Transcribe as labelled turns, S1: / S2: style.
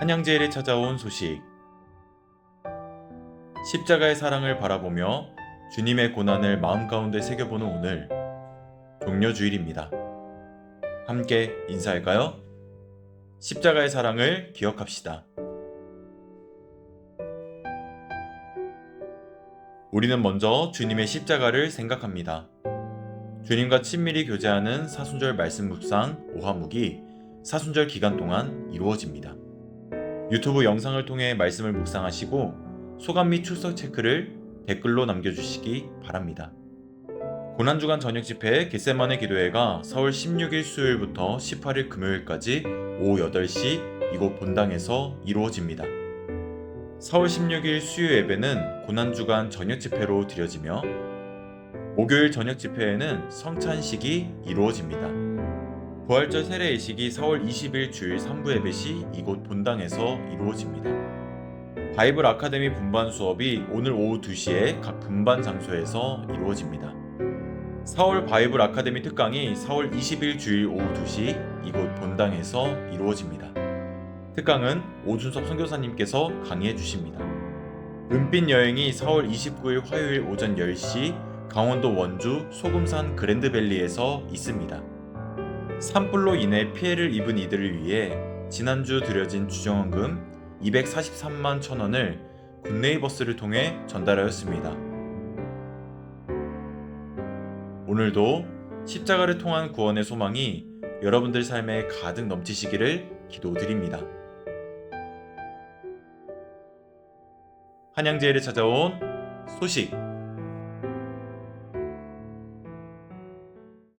S1: 한양제일에 찾아온 소식. 십자가의 사랑을 바라보며 주님의 고난을 마음 가운데 새겨보는 오늘 종료 주일입니다. 함께 인사할까요? 십자가의 사랑을 기억합시다. 우리는 먼저 주님의 십자가를 생각합니다. 주님과 친밀히 교제하는 사순절 말씀 묵상 오화묵이 사순절 기간 동안 이루어집니다. 유튜브 영상을 통해 말씀을 묵상하시고 소감 및 출석 체크를 댓글로 남겨주시기 바랍니다. 고난주간 저녁 집회 겟세만의 기도회가 4월 16일 수요일부터 18일 금요일까지 오후 8시 이곳 본당에서 이루어집니다. 4월 16일 수요 예배는 고난주간 저녁 집회로 드려지며 목요일 저녁 집회에는 성찬식이 이루어집니다. 부활절 세례 예식이 4월 20일 주일 3부 예배 시 이곳 본당에서 이루어집니다. 바이블 아카데미 분반 수업이 오늘 오후 2시에 각 분반 장소에서 이루어집니다. 4월 바이블 아카데미 특강이 4월 20일 주일 오후 2시 이곳 본당에서 이루어집니다. 특강은 오준섭 선교사님께서 강의해 주십니다. 은빛 여행이 4월 29일 화요일 오전 10시 강원도 원주 소금산 그랜드밸리에서 있습니다. 산불로 인해 피해를 입은 이들을 위해 지난주 드려진 주정원금 243만 천원을 굿네이 버스를 통해 전달하였습니다. 오늘도 십자가를 통한 구원의 소망이 여러분들 삶에 가득 넘치시기를 기도드립니다. 한양제일에 찾아온 소식